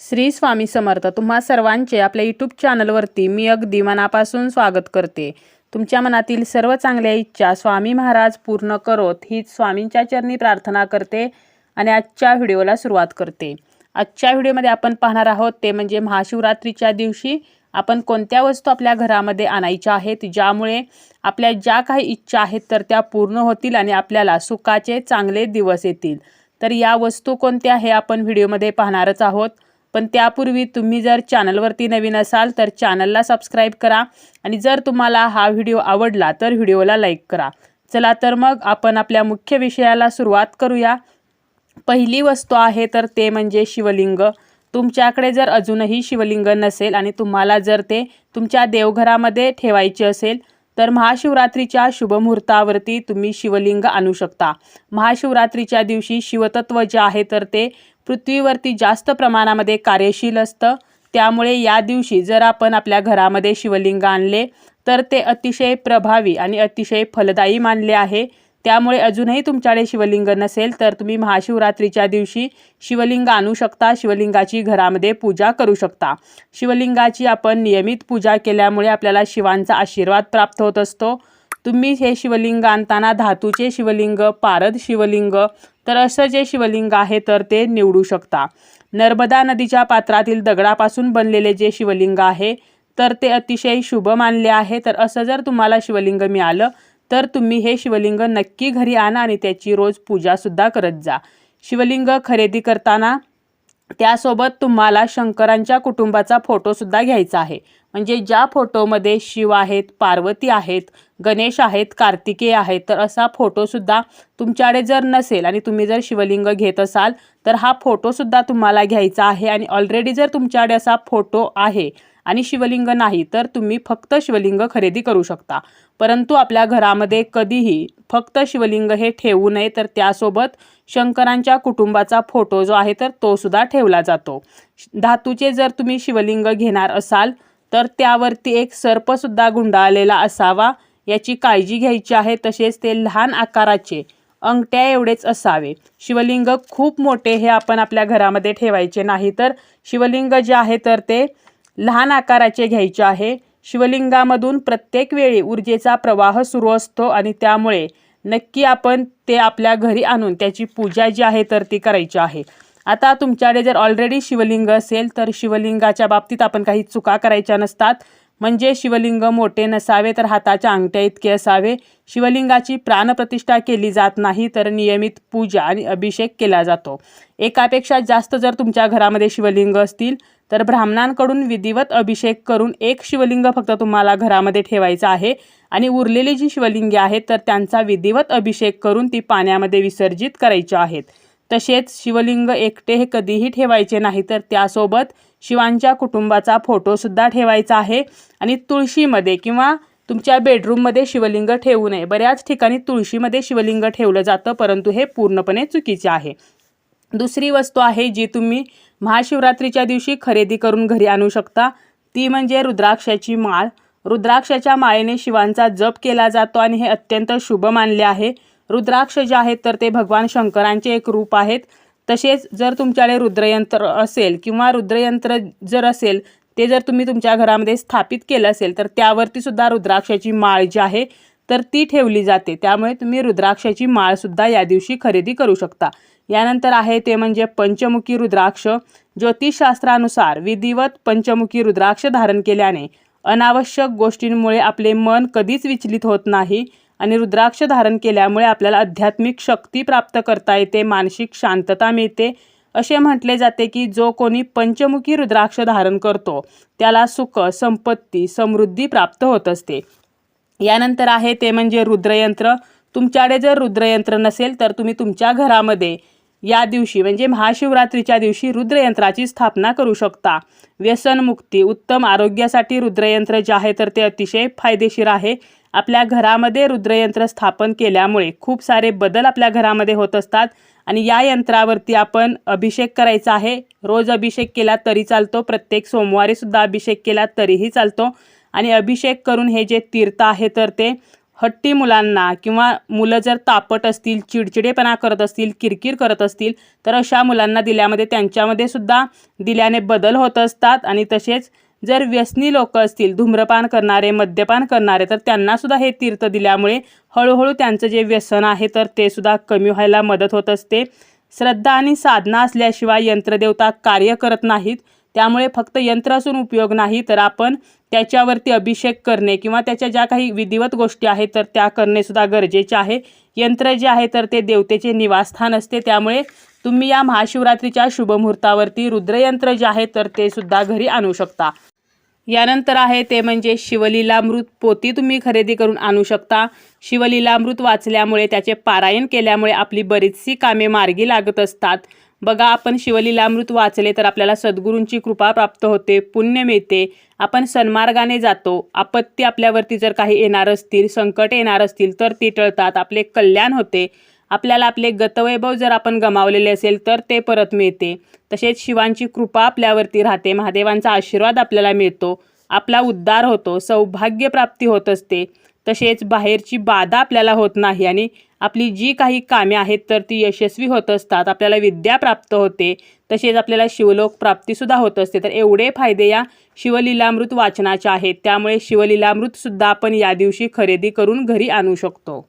श्री स्वामी समर्थ तुम्हा सर्वांचे आपल्या यूट्यूब चॅनलवरती मी अगदी मनापासून स्वागत करते. तुमच्या मनातील सर्व चांगल्या इच्छा स्वामी महाराज पूर्ण करोत हीच स्वामींच्या चरणी प्रार्थना करते आणि आजच्या व्हिडिओला सुरुवात करते. आजच्या व्हिडिओमध्ये आपण पाहणार आहोत ते म्हणजे महाशिवरात्रीच्या दिवशी आपण कोणत्या वस्तू आपल्या घरामध्ये आणायच्या आहेत ज्यामुळे आपल्या ज्या काही इच्छा आहेत तर त्या पूर्ण होतील आणि आपल्याला सुखाचे चांगले दिवस येतील. तर या वस्तू कोणत्या हे आपण व्हिडिओमध्ये पाहणारच आहोत. पण त्यापूर्वी तुम्ही जर चॅनलवरती नवीन असाल तर चॅनलला सबस्क्राईब करा आणि जर तुम्हाला हा व्हिडिओ आवडला तर व्हिडिओला लाईक करा. चला तर मग आपण आपल्या मुख्य विषयाला सुरुवात करूया. पहिली वस्तू आहे तर ते म्हणजे शिवलिंग. तुमच्याकडे जर अजूनही शिवलिंग नसेल आणि तुम्हाला जर ते तुमच्या देवघरामध्ये ठेवायचे असेल तर महाशिवरात्रीच्या शुभमुहूर्तावरती तुम्ही शिवलिंग आणू शकता. महाशिवरात्रीच्या दिवशी शिवतत्व जे आहे तर ते पृथ्वीवरती जास्त प्रमाणामध्ये कार्यशील असतं. त्यामुळे या दिवशी जर आपण आपल्या घरामध्ये शिवलिंग आणले तर ते अतिशय प्रभावी आणि अतिशय फलदायी मानले आहे. त्यामुळे अजूनही तुमच्याकडे शिवलिंग नसेल तर तुम्ही महाशिवरात्रीच्या दिवशी शिवलिंग आणू शकता. शिवलिंगाची घरामध्ये पूजा करू शकता. शिवलिंगाची आपण नियमित पूजा केल्यामुळे आपल्याला शिवांचा आशीर्वाद प्राप्त होत असतो. तुम्ही हे शिवलिंग आणताना धातूचे शिवलिंग पारद शिवलिंग तर असं जे शिवलिंग आहे तर ते निवडू शकता. नर्मदा नदीच्या पात्रातील दगडापासून बनलेले जे शिवलिंग आहे तर ते अतिशय शुभ मानले आहे. तर असं जर तुम्हाला शिवलिंग मिळालं तर तुम्ही हे शिवलिंग नक्की घरी आणा आणि त्याची रोज पूजासुद्धा करत जा. शिवलिंग खरेदी करताना त्यासोबत तुम्हाला शंकरांच्या कुटुंबाचा फोटोसुद्धा घ्यायचा आहे. म्हणजे ज्या फोटोमध्ये शिव आहेत पार्वती आहेत गणेश आहेत कार्तिकेय आहेत तर असा फोटोसुद्धा तुमच्याकडे जर नसेल आणि तुम्ही जर शिवलिंग घेत असाल तर हा फोटोसुद्धा तुम्हाला घ्यायचा आहे आणि ऑलरेडी जर तुमच्याकडे असा फोटो आहे आणि शिवलिंग नाही तर तुम्ही फक्त शिवलिंग खरेदी करू शकता. परंतु आपल्या घरामध्ये कधीही फक्त शिवलिंग हे ठेवू नये तर त्यासोबत शंकरांच्या कुटुंबाचा फोटो जो आहे तर तो सुद्धा ठेवला जातो. धातूचे जर तुम्ही शिवलिंग घेणार असाल तर त्यावरती एक सर्पसुद्धा गुंडाळलेला असावा. याची काळजी घ्यायची आहे तसेच ते लहान आकाराचे अंगठ्या एवढेच असावे. शिवलिंग खूप मोठे हे आपण आपल्या घरामध्ये ठेवायचे नाही तर शिवलिंग जे आहे तर ते लहान आकाराचे घ्यायचे आहे. शिवलिंगामधून प्रत्येक वेळी ऊर्जेचा प्रवाह सुरू असतो आणि त्यामुळे नक्की आपण ते आपल्या घरी आणून त्याची पूजा जी आहे तर ती करायची आहे. आता तुमच्याकडे जर ऑलरेडी शिवलिंग असेल तर शिवलिंगाच्या बाबतीत आपण काही चुका करायच्या नसतात. म्हणजे शिवलिंग मोठे नसावे तर हाताच्या अंगठ्या इतके असावे. शिवलिंगाची प्राणप्रतिष्ठा केली जात नाही तर नियमित पूजा आणि अभिषेक केला जातो. एकापेक्षा जास्त जर तुमच्या घरामध्ये शिवलिंग असतील तर ब्राह्मणांकडून विधिवत अभिषेक करून एक शिवलिंग फक्त तुम्हाला घरामध्ये ठेवायचं आहे. आणि उरलेली जी शिवलिंगे आहेत तर त्यांचा विधिवत अभिषेक करून ती पाण्यामध्ये विसर्जित करायची आहेत. तसेच शिवलिंग एकटे हे कधीही ठेवायचे नाही तर त्यासोबत शिवांच्या कुटुंबाचा फोटोसुद्धा ठेवायचा आहे. आणि तुळशीमध्ये किंवा तुमच्या बेडरूममध्ये शिवलिंग ठेवू नये. बऱ्याच ठिकाणी तुळशीमध्ये शिवलिंग ठेवलं जातं परंतु हे पूर्णपणे चुकीचे आहे. दुसरी वस्तू आहे जी तुम्ही महाशिवरात्रीच्या दिवशी खरेदी करून घरी आणू शकता. ती म्हणजे रुद्राक्षाची माळ. रुद्राक्षाच्या माळेने शिवांचा जप केला जातो आणि हे अत्यंत शुभ मानले आहे. रुद्राक्ष जे आहेत तर ते भगवान शंकरांचे एक रूप आहेत. तसेच जर तुमच्याकडे रुद्रयंत्र असेल किंवा रुद्रयंत्र जर असेल ते जर तुम्ही तुमच्या घरामध्ये स्थापित केलं असेल तर त्यावरती सुद्धा रुद्राक्षाची माळ जी आहे तर ती ठेवली जाते. त्यामुळे तुम्ही रुद्राक्षाची माळसुद्धा या दिवशी खरेदी करू शकता. यानंतर आहे ते म्हणजे पंचमुखी रुद्राक्ष. ज्योतिषशास्त्रानुसार विधिवत पंचमुखी रुद्राक्ष धारण केल्याने अनावश्यक गोष्टींमुळे आपले मन कधीच विचलित होत नाही. आणि रुद्राक्ष धारण केल्यामुळे आपल्याला आध्यात्मिक शक्ती प्राप्त करता येते मानसिक शांतता मिळते. असे म्हटले जाते की जो कोणी पंचमुखी रुद्राक्ष धारण करतो त्याला सुख संपत्ती समृद्धी प्राप्त होत असते. यानंतर आहे ते म्हणजे रुद्रयंत्र. तुमच्याकडे जर रुद्रयंत्र नसेल तर तुम्ही तुमच्या घरामध्ये या दिवशी म्हणजे महाशिवरात्रीच्या दिवशी रुद्रयंत्राची स्थापना करू शकता. व्यसनमुक्ती उत्तम आरोग्यासाठी रुद्रयंत्र जे आहे तर ते अतिशय फायदेशीर आहे. आपल्या घरामध्ये रुद्रयंत्र स्थापन केल्यामुळे खूप सारे बदल आपल्या घरामध्ये होत असतात. आणि या यंत्रावरती आपण अभिषेक करायचा आहे. रोज अभिषेक केला तरी चालतो. प्रत्येक सोमवारी सुद्धा अभिषेक केला तरीही चालतो. आणि अभिषेक करून हे जे तीर्थ आहे तर ते हट्टी मुलांना किंवा मुलं जर तापट असतील चिडचिडेपणा करत असतील किरकिर करत असतील तर अशा मुलांना दिल्यामध्ये त्यांच्यामध्ये सुद्धा दिल्याने बदल होत असतात. आणि तसेच जर व्यसनी लोक असतील धूम्रपान करणारे मद्यपान करणारे तर त्यांनासुद्धा हे तीर्थ दिल्यामुळे हळूहळू त्यांचं जे व्यसन आहे तर ते सुद्धा कमी व्हायला मदत होत असते. श्रद्धा आणि साधना असल्याशिवाय यंत्रदेवता कार्य करत नाहीत. त्यामुळे फक्त यंत्र असून उपयोग नाही तर आपण त्याच्यावरती अभिषेक करणे किंवा त्याच्या ज्या काही विधिवत गोष्टी आहेत तर त्या करणे सुद्धा गरजेचे आहे. यंत्र जे आहे तर ते देवतेचे निवासस्थान असते. त्यामुळे तुम्ही या महाशिवरात्रीच्या शुभमुहूर्तावरती रुद्रयंत्र जे आहे तर ते सुद्धा घरी आणू शकता. यानंतर आहे ते म्हणजे शिवलीलामृत पोती तुम्ही खरेदी करून आणू शकता. शिवलीलामृत वाचल्यामुळे त्याचे पारायण केल्यामुळे आपली बरीचशी कामे मार्गी लागत असतात. बघा आपण शिवलीलामृत वाचले तर आपल्याला सद्गुरूंची कृपा प्राप्त होते पुण्य मिळते. आपण सन्मार्गाने जातो. आपत्ती आपल्यावरती जर काही येणार असतील संकट येणार असतील तर ती टळतात. आपले कल्याण होते. आपल्याला आपले गतवैभव जर आपण गमावलेले असेल तर ते परत मिळते. तसेच शिवांची कृपा आपल्यावरती राहते. महादेवांचा आशीर्वाद आपल्याला मिळतो. आपला उद्धार होतो. सौभाग्यप्राप्ती होत असते. तसेच बाहेरची बाधा आपल्याला होत नाही आणि आपली जी काही कामे आहेत तर ती यशस्वी होत असतात. आपल्याला विद्या प्राप्त होते. तसेच आपल्याला शिवलोक प्राप्तीसुद्धा होत असते. तर एवढे फायदे या शिवलीलामृत वाचनाचे आहेत. त्यामुळे शिवलीलामृतसुद्धा आपण या दिवशी खरेदी करून घरी आणू शकतो.